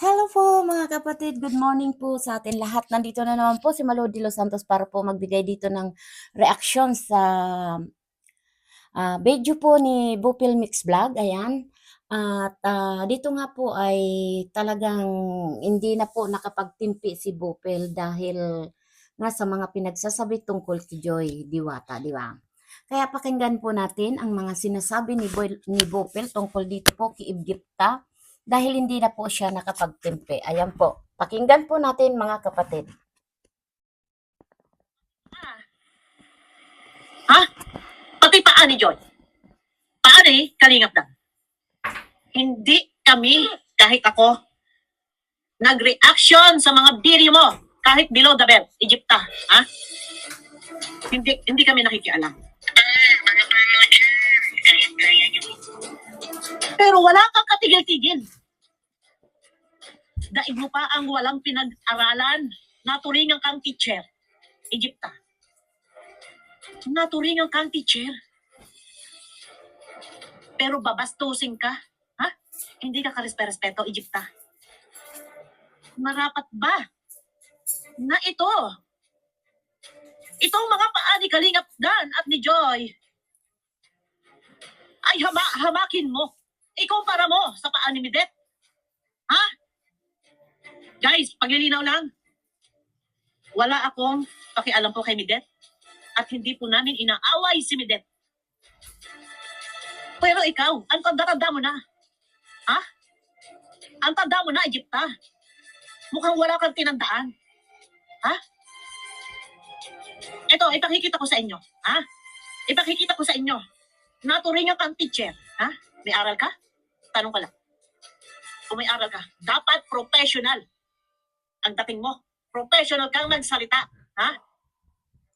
Hello po mga kapatid, good morning po sa atin lahat. Nandito na naman po si Malo de Los Santos para po magbigay dito ng reaksyon sa ah, video po ni Bupil Mix Vlog, ayan. At ah, dito nga po ay talagang hindi na po nakapagtimpi si Bupil dahil nga sa mga pinagsasabi tungkol kay Joy Diwata, di ba? Kaya pakinggan po natin ang mga sinasabi ni, Boy, ni Bupil tungkol dito po kay Ibgipta dahil hindi na po siya nakapagtimpe. Ayan po. Pakinggan po natin mga kapatid. Ha? Pati paa ni Joy. Paa ni Kalingap lang. Hindi kami, kahit ako, nag-reaction sa mga video mo. Kahit below the belt, Egypta. Ha? Hindi, hindi kami nakikialam. Pero wala kang katigil-tigil. Daig mo pa ang walang pinag-aralan. Naturingan kang teacher. Egypta. Naturingan kang teacher. Pero babastusin ka. Ha? Hindi ka karespe-respeto, Egypta. Marapat ba na ito, itong mga paa ni Kalingap Dan at ni Joy, ay hama hamakin mo. Ikumpara mo sa paa ni Midet. Ha? Guys, paglilinaw lang. Wala akong pakialam po kay Midet at hindi po namin inaaway si Midet. Pero ikaw, ang tanda-tanda mo na. Ha? Ang tanda mo na, Egypta. Mukhang wala kang tinandaan. Ha? Ito, ipakikita ko sa inyo. Ha? Ipakikita ko sa inyo. Naturingan kang teacher. Ha? May aral ka? Tanong ka lang. Kung may aral ka, dapat professional. Ang dating mo. Professional kang nagsalita. Ha?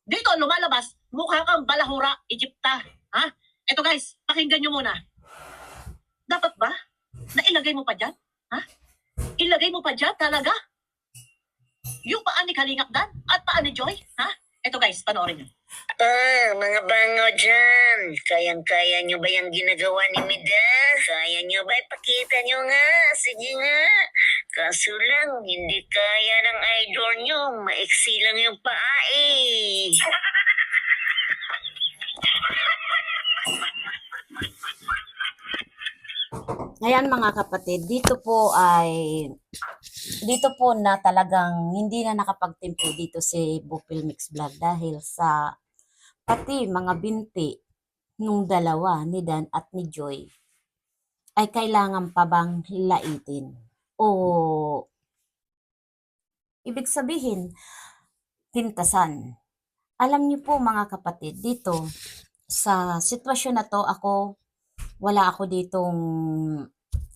Dito lumalabas, mukha kang balahura, Egypta. Ha? Ito guys, pakinggan nyo muna. Dapat ba? Na ilagay mo pa dyan? Ha? Ilagay mo pa dyan talaga? Yung paa ni Kalingap Dan at paa ni Joy? Ha? Ito guys, panoorin nyo. Ah, mga bango dyan. Kayang-kaya nyo ba yung ginagawa ni Mida? Kaya nyo ba? Ipakita nyo nga. Sige nga. Kaso lang, hindi kaya ng idol nyo. Maiksi lang yung paa eh. Ayan mga kapatid, dito po ay dito po na talagang hindi na nakapagtimpo dito si Bupil Mix Vlog dahil sa pati mga binti nung dalawa ni Dan at ni Joy ay kailangan pa bang laitin o ibig sabihin pintasan. Alam niyo po mga kapatid, dito sa sitwasyon na to ako wala ako ditong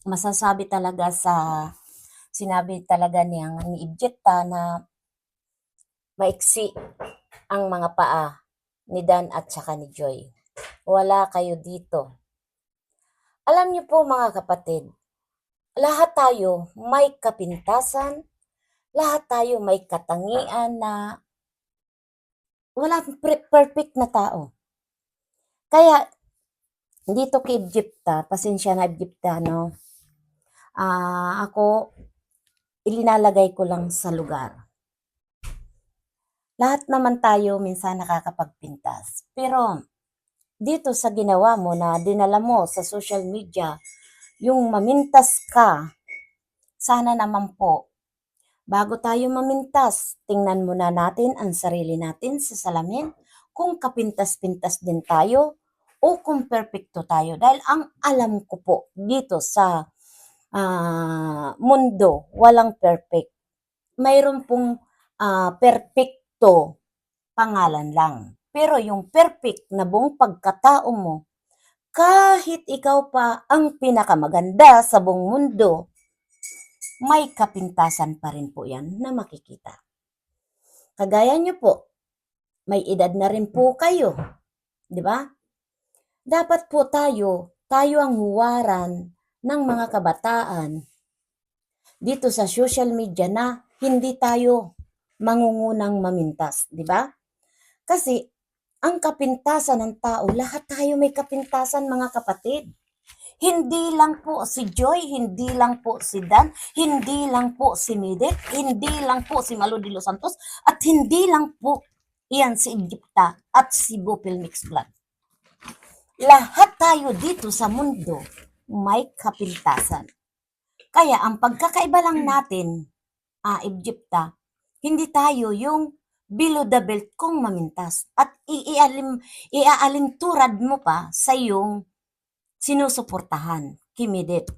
masasabi talaga sa sinabi talaga niya ni Ibjeta na maiksi ang mga paa ni Dan at saka ni Joy. Wala kayo dito. Alam niyo po mga kapatid, lahat tayo may kapintasan, lahat tayo may katangian na walang perfect na tao. Kaya dito kay Egypta, pasensya na Egypta, no? Ah, ako, ilinalagay ko lang sa lugar. Lahat naman tayo minsan nakakapagpintas. Pero, dito sa ginawa mo na dinala mo sa social media, yung mamintas ka, sana naman po, bago tayo mamintas, tingnan muna natin ang sarili natin sa salamin, kung kapintas-pintas din tayo, o kung perfecto tayo. Dahil ang alam ko po dito sa ah, mundo, walang perfect. Mayroon pong ah, perfecto pangalan lang. Pero yung perfect na buong pagkatao mo, kahit ikaw pa ang pinakamaganda sa buong mundo, may kapintasan pa rin po yan na makikita. Kagaya nyo po, may edad na rin po kayo. Di ba? dapat po tayo, tayo ang huwaran ng mga kabataan dito sa social media na hindi tayo mangungunang mamintas, di ba? Kasi ang kapintasan ng tao, lahat tayo may kapintasan mga kapatid. Hindi lang po si Joy, hindi lang po si Dan, hindi lang po si Midet, hindi lang po si Malo de los Santos, at hindi lang po iyan si Egypta at si Bupil Mix Blood. Lahat tayo dito sa mundo may kapintasan. Kaya ang pagkakaiba lang natin, ah, Egypta, hindi tayo yung below the belt kung mamintas at iialim, iaalinturad mo pa sa yung sinusuportahan, kimidit.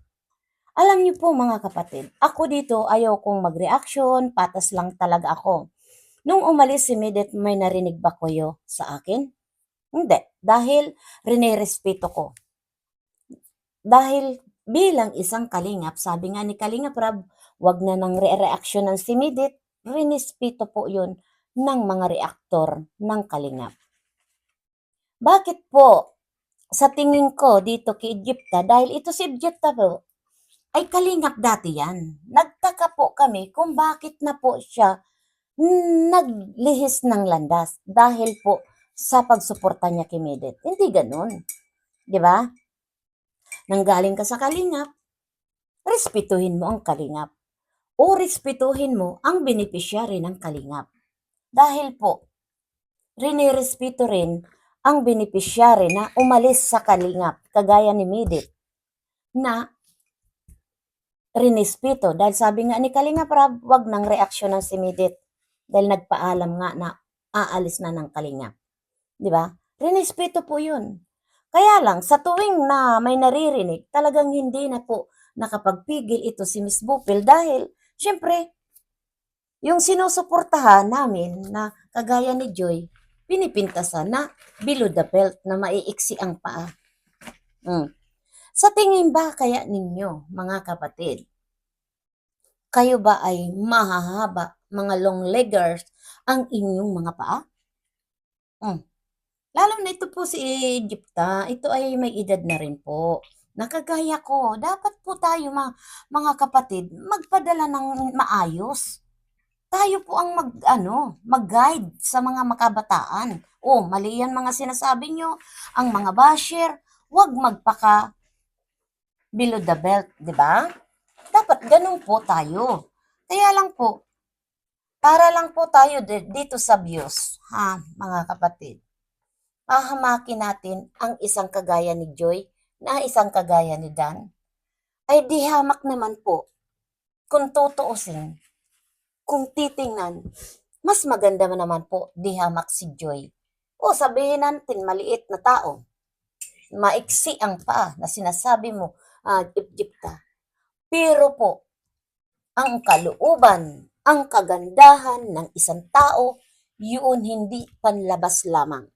Alam niyo po mga kapatid, ako dito ayaw kong mag-reaction, patas lang talaga ako. Nung umalis si Midet, may narinig ba kayo sa akin? Hindi, dahil rinerespeto ko. Dahil bilang isang kalingap, sabi nga ni Kalingap Rab, wag na nang re-reaction ng si Midet, rinespeto po yun ng mga reaktor ng kalingap. Bakit po sa tingin ko dito kay Egypta, dahil ito si Egypta po, ay kalingap dati yan. Nagtaka po kami kung bakit na po siya naglihis ng landas dahil po sa pagsuporta niya kay Medet. Hindi ganun. Di ba? Nanggaling ka sa kalingap, respetuhin mo ang kalingap. O respetuhin mo ang beneficiary ng kalingap. Dahil po, rinirespeto rin ang beneficiary na umalis sa kalingap, kagaya ni Midit, na rinespeto. Dahil sabi nga ni Kalingap Rab, wag nang reaksyon ng si Midit. Dahil nagpaalam nga na aalis na ng kalingap. Di ba? Rinespeto po yun. Kaya lang, sa tuwing na may naririnig, talagang hindi na po nakapagpigil ito si Miss Bupil dahil, syempre, yung sinusuportahan namin na kagaya ni Joy, pinipintasan na below the belt na maiiksi ang paa. Mm. Sa tingin ba kaya ninyo, mga kapatid, kayo ba ay mahahaba, mga long leggers, ang inyong mga paa? Mm. Lalo na ito po si Egypta, ito ay may edad na rin po. Nakagaya ko, dapat po tayo mga, mga kapatid magpadala ng maayos. Tayo po ang mag, ano, mag-guide sa mga makabataan. O, mali yan mga sinasabi nyo. Ang mga basher, wag magpaka below the belt, di ba? Dapat ganun po tayo. Kaya lang po, para lang po tayo di- dito sa views, ha, mga kapatid. Hahamakin natin ang isang kagaya ni Joy na isang kagaya ni Dan. Ay di hamak naman po. Kung tutuusin, kung titingnan, mas maganda man naman po di hamak si Joy. O sabihin natin, maliit na tao. Maiksi ang paa na sinasabi mo, ah, Egypta. Pero po, ang kalooban, ang kagandahan ng isang tao, yun hindi panlabas lamang.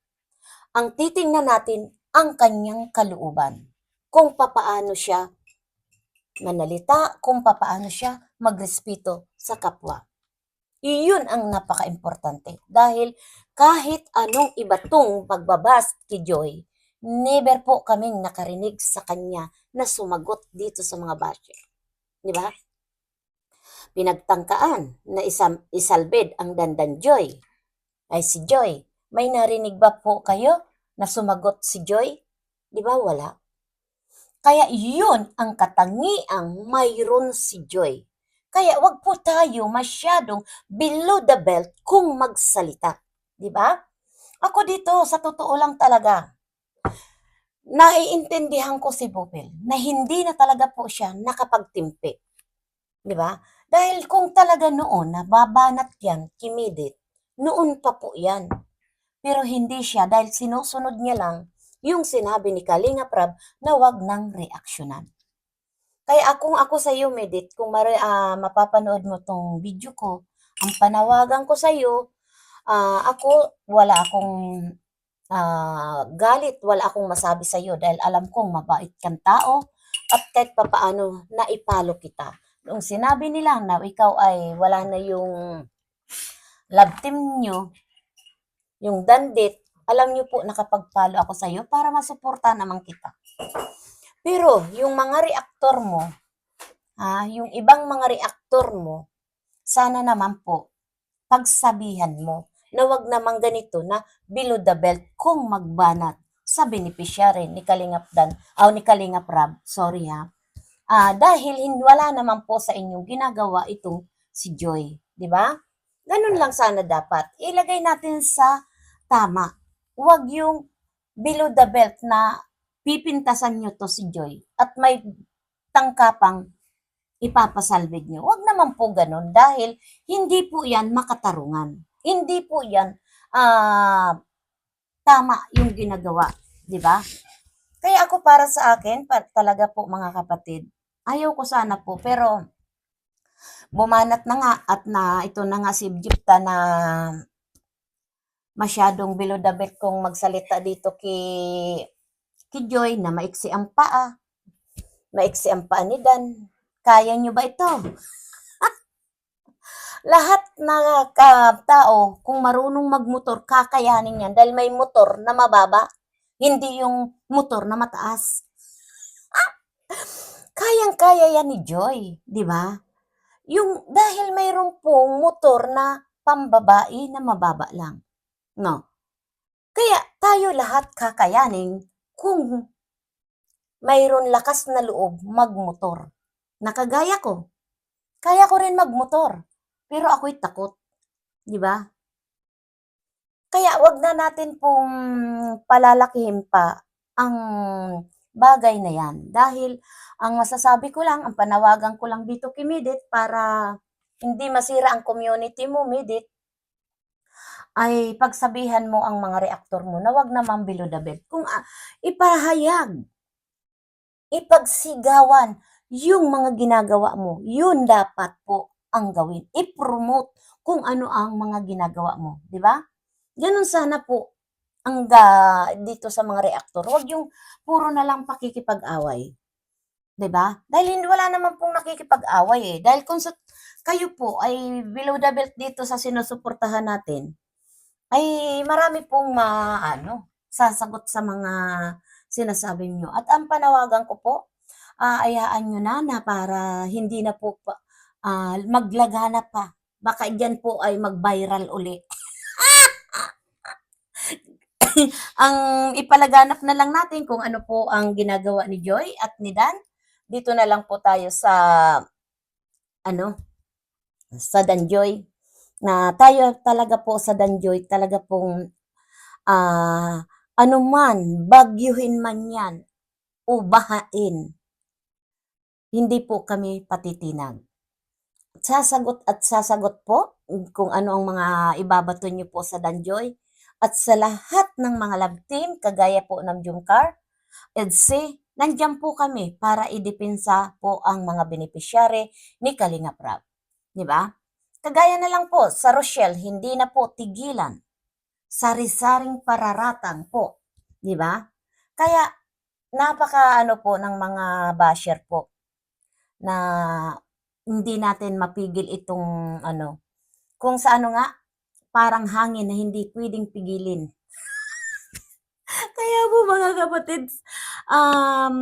Ang titingnan natin ang kanyang kalooban. Kung papaano siya manalita, kung papaano siya magrespeto sa kapwa. Iyon ang napaka-importante dahil kahit anong iba tong pagbabas kay Joy, never po kaming nakarinig sa kanya na sumagot dito sa mga basher. Di ba? Pinagtangkaan na isam, isalbed ang Dandan Joy. Ay si Joy, may narinig ba po kayo na sumagot si Joy? Di ba wala? Kaya yun ang katangiang mayroon si Joy. Kaya wag po tayo masyadong below the belt kung magsalita. Di ba? Ako dito, sa totoo lang talaga, naiintindihan ko si Bupil na hindi na talaga po siya nakapagtimpi. Di ba? Dahil kung talaga noon nababanat yan, kimidit, noon pa po yan. Pero hindi siya dahil sinusunod niya lang yung sinabi ni Kalinga Prab na wag nang reaksyonan. Kaya akong ako sa iyo, Medit, kung mara, ah, mapapanood mo tong video ko, ang panawagan ko sa iyo, ah, ako wala akong ah, galit, wala akong masabi sa iyo dahil alam kong mabait kang tao at kahit papaano naipalo kita. Nung sinabi nila na ikaw ay wala na yung love team nyo, yung dandit, alam nyo po nakapagpalo ako sa iyo para masuporta naman kita. Pero yung mga reaktor mo, ah, yung ibang mga reaktor mo, sana naman po pagsabihan mo na wag namang ganito na below the belt kung magbanat sa beneficiary ni Kalingap Dan, o ni Kalingap Rab, sorry ha. Ah, dahil wala naman po sa inyong ginagawa itong si Joy, di ba? Ganun lang sana dapat. Ilagay natin sa tama. Huwag yung below the belt na pipintasan nyo to si Joy at may tangkapang ipapasalvig nyo. Huwag naman po ganun dahil hindi po yan makatarungan. Hindi po yan ah, tama yung ginagawa. Di ba? Kaya ako para sa akin, pa, talaga po mga kapatid, ayaw ko sana po, pero bumanat na nga at na ito na nga si Egypta na masyadong below the belt kung magsalita dito kay, kay Joy na maiksi ang paa. Maiksi ang paa ni Dan. Kaya nyo ba ito? Lahat na ka- tao, kung marunong magmotor, kakayanin yan dahil may motor na mababa, hindi yung motor na mataas. Kayang-kaya yan ni Joy, di ba? Yung dahil mayroon pong motor na pambabae na mababa lang. No. Kaya tayo lahat kakayanin kung mayroon lakas na loob magmotor. Nakagaya ko. Kaya ko rin magmotor. Pero ako'y takot. Di ba? Kaya wag na natin pong palalakihin pa ang bagay na yan. Dahil ang masasabi ko lang, ang panawagan ko lang dito kay Midit para hindi masira ang community mo, Midit, ay pagsabihan mo ang mga reaktor mo na wag naman below the belt. Kung ah, ipahayag, ipagsigawan yung mga ginagawa mo, yun dapat po ang gawin. I-promote kung ano ang mga ginagawa mo, di ba? Ganun sana po ang ga, dito sa mga reaktor. Huwag yung puro na lang pakikipag-away. 'Di ba? Dahil wala naman pong nakikipag-away eh. Dahil kung sa, kayo po ay below the belt dito sa sinusuportahan natin, ay marami pong maano, sasagot sa mga sinasabi nyo. At ang panawagan ko po, ah, ayaan nyo na na para hindi na po ah, maglagana pa. Baka dyan po ay mag-viral uli. ang ipalaganap na lang natin kung ano po ang ginagawa ni Joy at ni Dan. Dito na lang po tayo sa ano sa Danjoy na tayo talaga po sa Danjoy talaga pong ah ano man bagyuhin man yan o bahain hindi po kami patitinag sasagot at sasagot po kung ano ang mga ibabato niyo po sa Danjoy at sa lahat ng mga love team, kagaya po ng Jumcar, EDSI, nandyan po kami para idepensa po ang mga beneficiary ni Kalinga Prab. Di ba? Kagaya na lang po, sa Rochelle, hindi na po tigilan. Sari-saring pararatang po. Di ba? Kaya, napaka ano po ng mga basher po na hindi natin mapigil itong ano, kung sa ano nga, parang hangin na hindi pwedeng pigilin. Kaya po mga kapatid, um,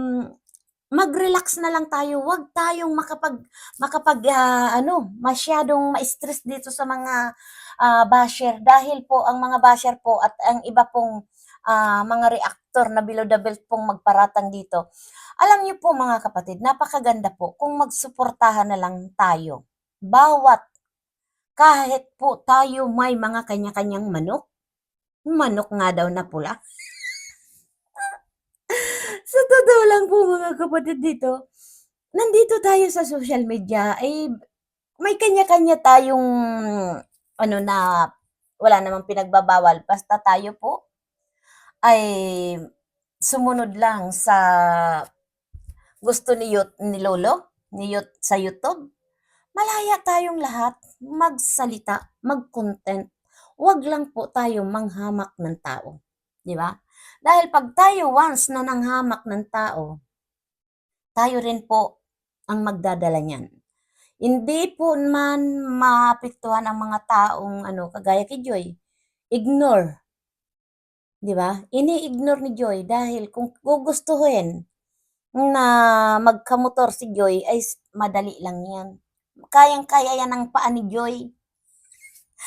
mag-relax na lang tayo. Huwag tayong makapag, makapag ah, ano, masyadong ma-stress dito sa mga ah, basher. Dahil po, ang mga basher po at ang iba pong ah, mga reactor na below the belt pong magparatang dito. Alam niyo po mga kapatid, napakaganda po kung magsuportahan na lang tayo. Bawat kahit po tayo may mga kanya-kanyang manok, manok nga daw na pula. Sa totoo lang po mga kapatid dito, nandito tayo sa social media, ay may kanya-kanya tayong ano na wala namang pinagbabawal. Basta tayo po ay sumunod lang sa gusto ni, Yut, ni Lolo, ni Yut, sa YouTube. Malaya tayong lahat magsalita, mag-content. Huwag lang po tayo manghamak ng tao. Di ba? Dahil pag tayo once na nanghamak ng tao, tayo rin po ang magdadala niyan. Hindi po man maapektuhan ang mga taong ano, kagaya kay Joy. Ignore. Di ba? Ini-ignore ni Joy dahil kung gugustuhin na magkamotor si Joy ay madali lang yan. Kayang-kaya yan ang paa ni Joy.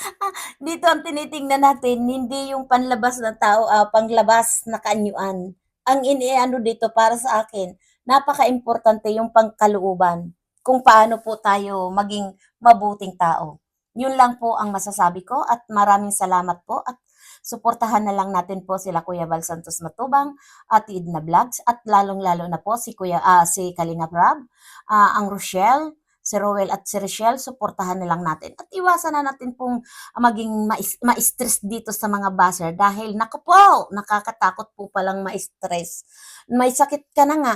Dito ang tinitingnan natin, hindi yung panlabas na tao, ah, panglabas na kaanyuan. Ang iniano dito para sa akin, napaka-importante yung pangkalooban. Kung paano po tayo maging mabuting tao. Yun lang po ang masasabi ko at maraming salamat po at suportahan na lang natin po sila Kuya Val Santos Matubang at Idna Vlogs at lalong-lalo na po si Kuya ah, si Kalinga Prab, ah, ang Rochelle, si Rowel at si Rochelle, suportahan na lang natin. At iwasan na natin pong maging ma-stress dito sa mga buzzer dahil naku po, nakakatakot po palang ma-stress. May sakit ka na nga,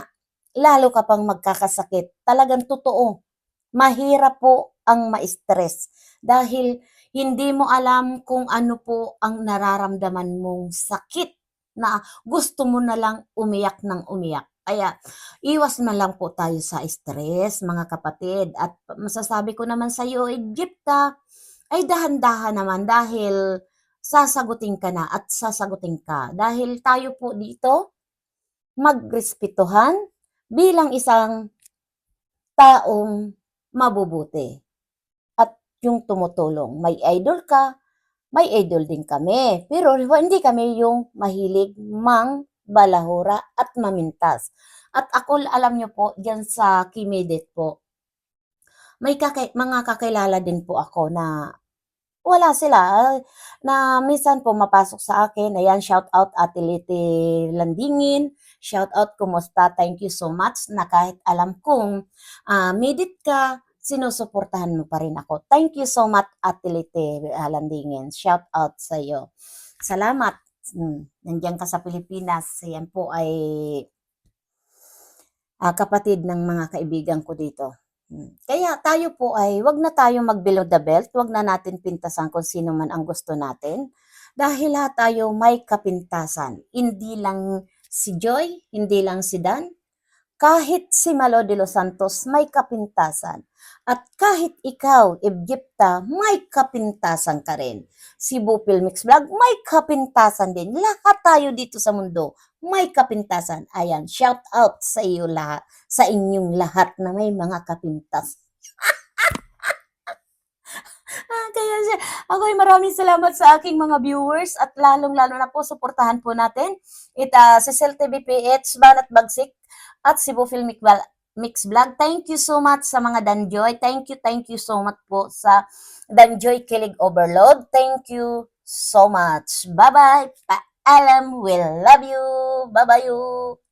lalo ka pang magkakasakit. Talagang totoo. Mahirap po ang ma-stress dahil hindi mo alam kung ano po ang nararamdaman mong sakit na gusto mo na lang umiyak ng umiyak. Kaya iwas na lang po tayo sa stress, mga kapatid. At masasabi ko naman sa iyo, Egypta, ay dahan-dahan naman dahil sasagutin ka na at sasagutin ka. Dahil tayo po dito, magrespetuhan bilang isang taong mabubuti at yung tumutulong. May idol ka, may idol din kami. Pero hindi kami yung mahilig mang balahura at mamintas. At ako, alam nyo po, dyan sa Kimedit po, may kakay, mga kakilala din po ako na wala sila. Na minsan po mapasok sa akin, ayan, shout out Ate Liti Landingin, shout out, kumusta, thank you so much, na kahit alam kong ah, medit ka, sinusuportahan mo pa rin ako. Thank you so much, Ate Liti Landingin. Shout out sa iyo. Salamat. Hmm, nandiyan ka sa Pilipinas. Yan po ay ah, kapatid ng mga kaibigan ko dito. Hmm. Kaya tayo po ay wag na tayo mag below the belt, wag na natin pintasan kung sino man ang gusto natin. Dahil lahat tayo may kapintasan. Hindi lang si Joy, hindi lang si Dan, kahit si Malo de los Santos may kapintasan. At kahit ikaw, Egypta, may kapintasan ka rin. Si Bupil Mix Vlog, may kapintasan din. Lahat tayo dito sa mundo, may kapintasan. Ayan, shout out sa iyo lahat, sa inyong lahat na may mga kapintas. Ah, Kaya siya, ako ay maraming salamat sa aking mga viewers at lalong-lalo na po suportahan po natin it uh, si Cel TV PH, Banat Bagsik at si Bufil Mix Vlog. Thank you so much sa mga Danjoy. Thank you, thank you so much po sa Danjoy Kilig Overload. Thank you so much. Bye-bye. Paalam. We love you. Bye-bye.